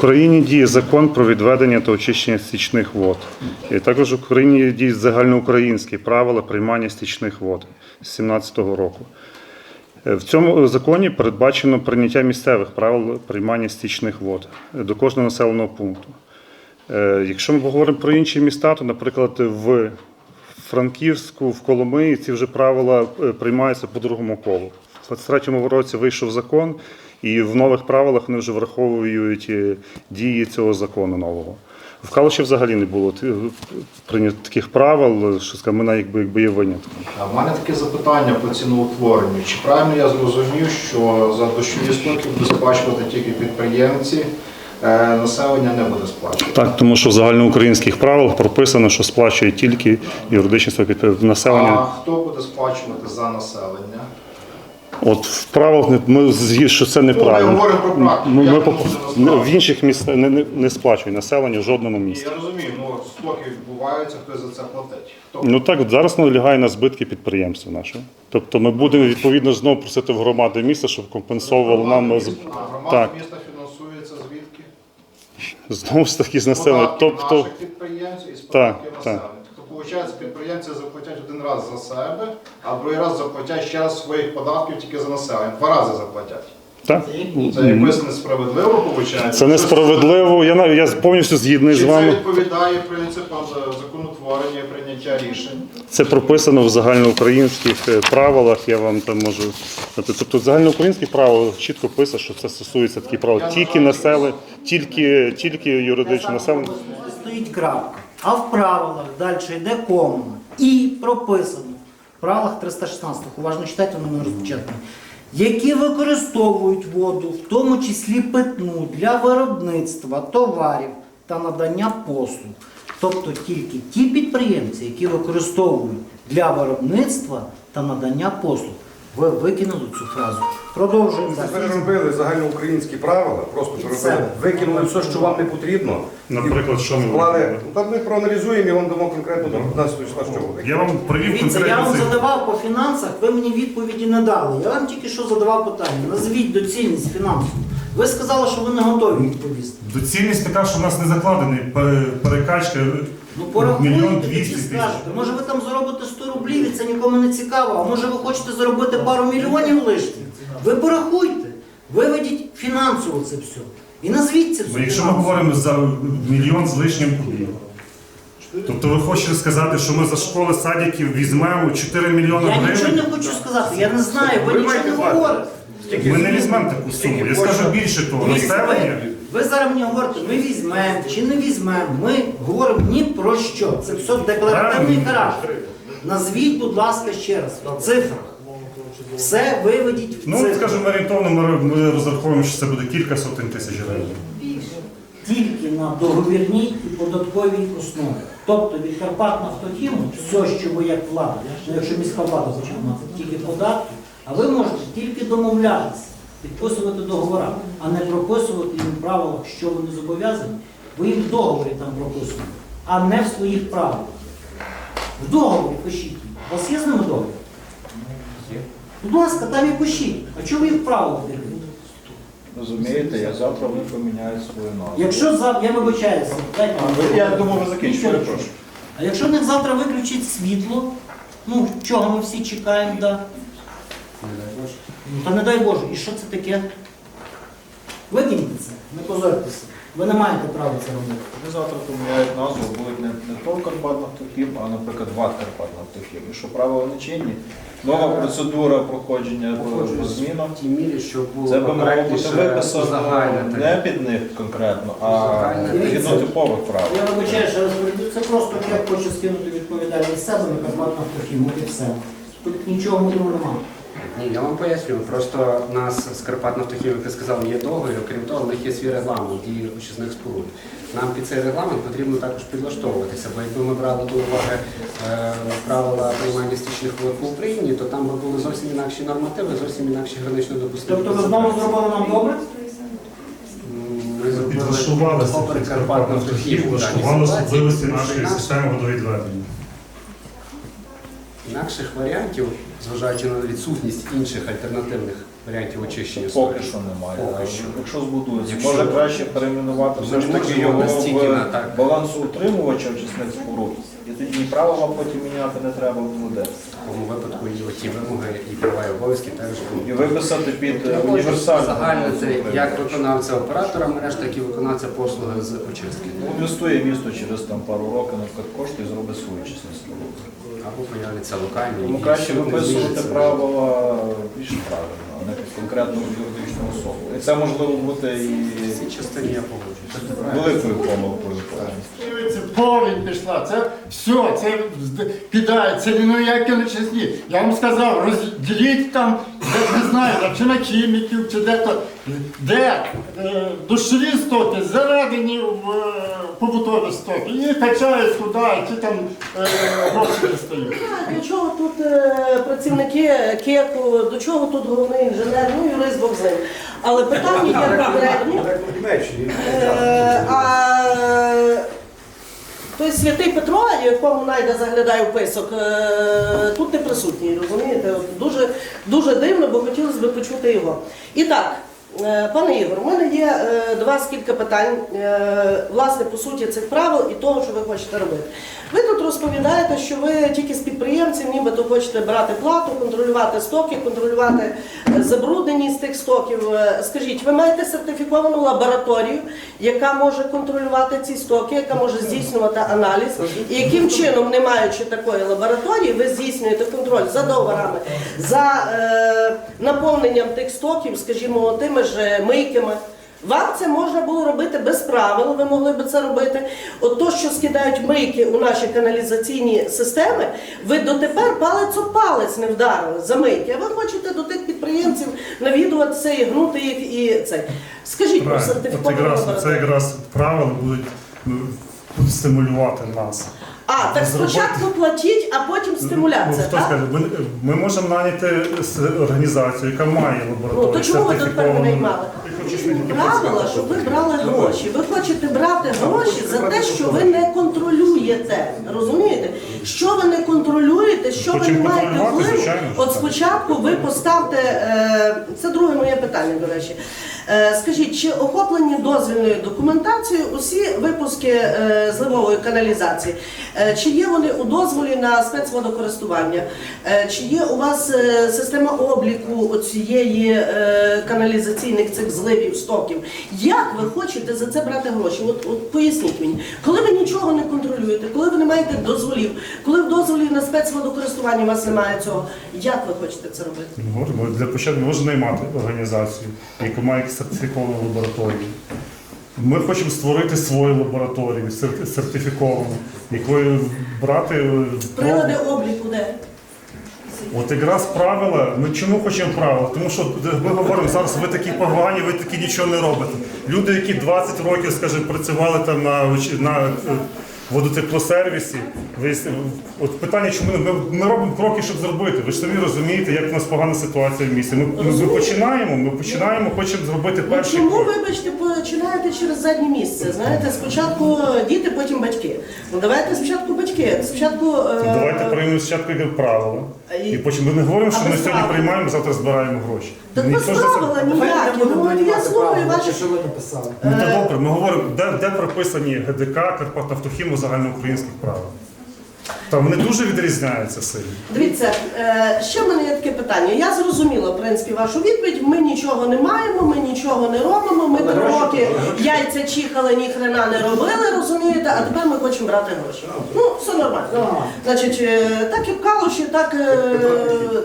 Україні діє закон про відведення та очищення стічних вод. І також в Україні діють загальноукраїнські правила приймання стічних вод з 2017 року. Е, В цьому законі передбачено прийняття місцевих правил приймання стічних вод до кожного населеного пункту. Е, Якщо ми поговоримо про інші міста, то, наприклад, в Франківську, в Коломиї ці вже правила е, приймаються по другому колу. В 23-му році вийшов закон, і в нових правилах вони вже враховують е, дії цього закону нового. В Калуші взагалі не було прийнято таких правил, що скажімо, якби, якби є винятком. А в мене таке запитання по ціноутворенню. Чи правильно я зрозумів, що за дощові стоки будуть сплачувати тільки підприємці, е, населення не буде сплачувати? Так, тому що в загальноукраїнських правилах прописано, що сплачує тільки юридичні особи підприємства. А населення. хто буде сплачувати за населення? От в правилах ми з'ї- що це Ну, ми неправильно. говоримо про практику. Ми, ми ну, в інших містах не, не, не сплачує населення в жодному місті. Я розумію, ну стоки відбуваються, хто за це платить? Хто? Ну так от зараз налягає на збитки підприємства нашого. Тобто ми будемо відповідно знову просити в громади міста, щоб компенсовували нам з- А громада так, міста фінансується звідки? знову ж таки з населення. Податки Тобто наших підприємців і з так. населення. Виходить, підприємці заплатять один раз за себе, а другий раз заплатять ще раз своїх податків тільки за населення. Два рази заплатять. так. Це якось несправедливо виходить. Це несправедливо. Я я повністю згідний Чи з це вами. відповідає принципам за- законотворення і прийняття рішень? Це прописано в загальноукраїнських е, правилах. Я вам там можу. Тобто в загальноукраїнських правилах чітко писано, що це стосується такі правил. Тільки населення, тільки, тільки юридичне населення. Стоїть крапка. А в правилах далі йде кома. І прописано. В правилах 316, уважно читайте, воно не розпечатане. Які використовують воду, в тому числі питну, для виробництва товарів та надання послуг. Тобто тільки ті підприємці, які використовують для виробництва та надання послуг. Ви викинули цю фразу. Продовжуємо Це далі. переробили загальноукраїнські правила, просто переробили, викинули все, що вам не потрібно. Наприклад, що ми Вклали, викинули? ну, так ми проаналізуємо і вам дамо конкретно до 15 числа, що буде. Я вам привів Дивіться, я конкретно вам цифри. задавав по фінансах, ви мені відповіді не дали. Я вам тільки що задавав питання. Назвіть доцільність фінансів. Ви сказали, що ви не готові відповісти. Доцільність така, що в нас не закладений пере- перекачка Ну мільйон порахуйте, двісті тисяч. Може ви там заробите 100 рублів і це нікому не цікаво, а може ви хочете заробити пару мільйонів лишніх. Ви порахуйте, виведіть фінансово це все. І назвіть це все. Бо якщо ми фінансово. говоримо за мільйон з лишнім кубів, тобто ви хочете сказати, що ми за школи садиків візьмемо 4 мільйони Я нічого не гривень? хочу сказати, я не знаю, ви Ви нічого маєте не говорите. Ми не візьмемо таку суму. Я скажу більше того, населення. Ви зараз мені говорите, ми візьмемо чи не візьмемо. Ми говоримо ні про що. Це все декларативний характер. Назвіть, будь ласка, ще раз в цифрах. Все виведіть в Ну, скажімо, орієнтовно ми, ми розраховуємо, що це буде кілька сотень тисяч гривень. Тільки на договірній і податковій основі. Тобто від Карпат Нафтохіму, все, що ви як влада, ну, якщо міська влада хоче мати тільки податки, а ви можете тільки домовлятися, підписувати договори, а не прописувати їм в правилах, що вони зобов'язані. Ви їм в договорі там прописуєте, а не в своїх правилах. В договорі пишіть. У вас є з ними договір? Будь ласка, там і пишіть. А чого ви їх в правила керуєте? Розумієте, я завтра вони поміняють свою назву. Якщо за я вибачаюся, дайте мені. Я думав, ви закінчите, нічого. А якщо в них завтра виключить світло, ну чого ми всі чекаємо, да? Ну, Та не дай Боже, і що це таке? Викиньте це, не позорьтеся. Ви не маєте права це робити. Вони завтра поміняють назву, будуть не, не то Карпат Нафтохім, а, наприклад, ВАТ Карпат Нафтохім. І що правила не чинні. Нова процедура проходження по, по змінам. тій мірі, щоб було Це би могло бути коректніше виписано узагальнити. не під них конкретно, а згідно типових правил. Я вибачаю, що розповідаю, це просто я хочу скинути відповідальність з себе на Карпат Нафтохім, от і все. Тут нічого мудрого немає. Ні, я вам поясню. Просто у нас з Карпат Нафтохім, як ви сказали, є договір, окрім того, в них є свій регламент дії очисних споруд. Нам під цей регламент потрібно також підлаштовуватися, бо якби ми брали до уваги е, правила приймання стічних вод в Україні, то там би були зовсім інакші нормативи, зовсім інакші гранично допустимі. Тобто ви знову зробили нам добре? Ми зробили Підлаштувалися під Карпат Карпат Нафтохім. Нафтохім, в даній влаштували ситуації, особливості нашої системи водовідведення. Інакших варіантів, зважаючи на відсутність інших альтернативних варіантів очищення Поки що немає. Поки що. Якщо збудується, Якщо- може краще перейменувати все ж таки його настільки на в так. балансоутримувача очисних споруд. І тоді і правила потім міняти не треба буде. В такому випадку і оті вимоги, і права і обов'язки також І будуть. виписати під е, універсальну. Загальнити як виконавця оператора мереж, так і виконавця послуги з очистки. Ну, Інвестує місто через там пару років, наприклад, кошти і зробить свою споруду. Або появляться локальні. Тому і краще виписувати зміниться. правила більш правильно, а не під конкретну юридичну особу. І це можливо бути і В цій частині я погоджуюся. Великою помилкою. Це повінь пішла, це все, це підає, це ну які не чесні. Я вам сказав, розділіть там, де, не знаю, там, чи на хіміків, чи де то, де е, душові стоки заведені в е, побутові стоки і качають туди, ті там е, гроші дістають. До чого тут е, працівники КЕКу, до чого тут головний інженер, ну юрист Бог з ним. Але питання є конкретні. Е, А той святий Петро, якому найде заглядає в писок, е, тут не присутній, розумієте? Дуже, дуже дивно, бо хотілося б почути його. І так, е, пане Ігор, у мене є до вас кілька питань, власне, по суті, цих правил і того, що ви хочете робити. Ви тут розповідаєте, що ви тільки з підприємців нібито хочете брати плату, контролювати стоки, контролювати забрудненість тих стоків. Скажіть, ви маєте сертифіковану лабораторію, яка може контролювати ці стоки, яка може здійснювати аналіз, і яким чином, не маючи такої лабораторії, ви здійснюєте контроль за договорами, за е, наповненням тих стоків, скажімо, тими ж мийками. Вам це можна було робити без правил, ви могли би це робити. От то, що скидають мийки у наші каналізаційні системи, ви дотепер палець об палець не вдарили за мийки. А ви хочете до тих підприємців навідуватися і гнути їх і це. Скажіть про. От це якраз правила ну, будуть стимулювати нас. А, так спочатку платіть, а потім Ну, стимуляція, хто так? скаже, ми, ми можемо наняти с- організацію, яка має Ну, лабораторію. то чому ви сертифіковану. винаймали? Правила, щоб ви брали гроші. Ви хочете брати гроші за те, що ви не контролюєте. Розумієте? Що ви не контролюєте, що ви не Хочемо маєте контролювати, впливу. звичайно, От так. спочатку ви поставте, е, це друге моє питання, до речі. Е, Скажіть, чи охоплені дозвільною документацією усі випуски е, зливової каналізації? Е, Чи є вони у дозволі на спецводокористування? Чи є у вас система обліку цієї каналізаційних цих зливів, стоків? Як ви хочете за це брати гроші? От, от поясніть мені, коли ви нічого не контролюєте, коли ви не маєте дозволів, коли в дозволі на спецводокористування у вас немає цього, як ви хочете це робити? Для початку можна наймати організацію, яка має сертифіковану лабораторію. Ми хочемо створити свою лабораторію сертифіковану, якою брати Прилади обліку де? От якраз правила, ми чому хочемо правила? Тому що ми говоримо зараз, ви такі погані, ви такі нічого не робите. Люди, які 20 років, скажімо, працювали там на, на е, водотеплосервісі, ви, от питання, чому ми, ми робимо кроки, щоб зробити. Ви ж самі розумієте, як у нас погана ситуація в місті. Ми, ми, ми починаємо, ми починаємо, хочемо зробити Ну, перший чому, крок. вибачте, починаєте через заднє місце? Знаєте, спочатку діти, потім батьки. Ну давайте спочатку батьки. Спочатку е, Давайте приймемо спочатку як правила. І- потім ми не говоримо, що ми сьогодні приймаємо, завтра збираємо гроші. так Ніхто без це- правила ніякі. Ну я слухаю ваші. що ви написали. Ну то добре, ми говоримо, де, де прописані ГДК, Карпатнафтохім у загальноукраїнських правилах. Там вони дуже відрізняються сильно. Дивіться, е, ще в мене є таке питання. Я зрозуміла, в принципі, вашу відповідь. Ми нічого не маємо, ми нічого не робимо. Ми три роки яйця чихали, ні хрена не робили, розумієте, а тепер ми хочемо брати гроші. Ну, все нормально. Значить, е, так і в Калуші, так е,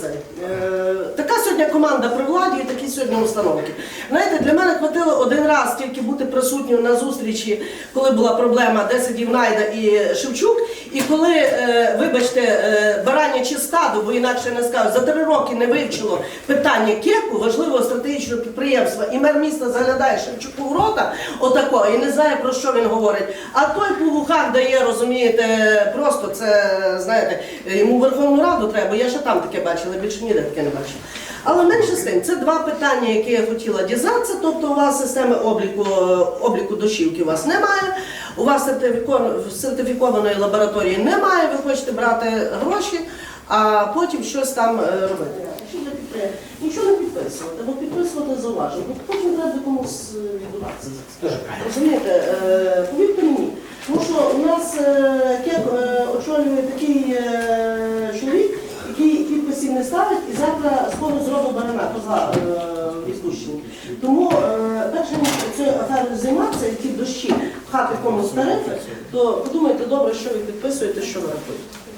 цей. Е, така сьогодні команда при владі і такі сьогодні установки. Знаєте, для мене хватило один раз тільки бути присутньою на зустрічі, коли була проблема, де сидів Найда і Шевчук, і коли, е, вибачте, е, бараняче стадо, бо інакше не скажу, за три роки не вивчило питання кеку, важливого стратегічного підприємства, і мер міста заглядає Шевчуку в рота, отако, і не знає про що він говорить. А той по вухах дає, розумієте, просто це, знаєте, йому Верховну Раду треба, я ще там таке бачила, більше ніде таке не бачила. Але менше з тим, це два питання, які я хотіла дізнатися. Тобто у вас системи обліку, обліку дощівки у вас немає, у вас сертифікованої лабораторії немає, ви хочете брати гроші. а потім щось там е, робити. Нічого не підписувати, бо підписувати зауваження. Бо потім треба комусь е, відбуватися за це. Розумієте, е, повірте мені. Тому що у нас КЕК очолює такий чоловік, який підписів не ставить і завтра з зроблено зробить поза е, відпущені. Тому так, перше ніж цією аферою займатися, які дощі пхати комусь тарифи, то подумайте добре, що ви підписуєте, що ви рахуєте.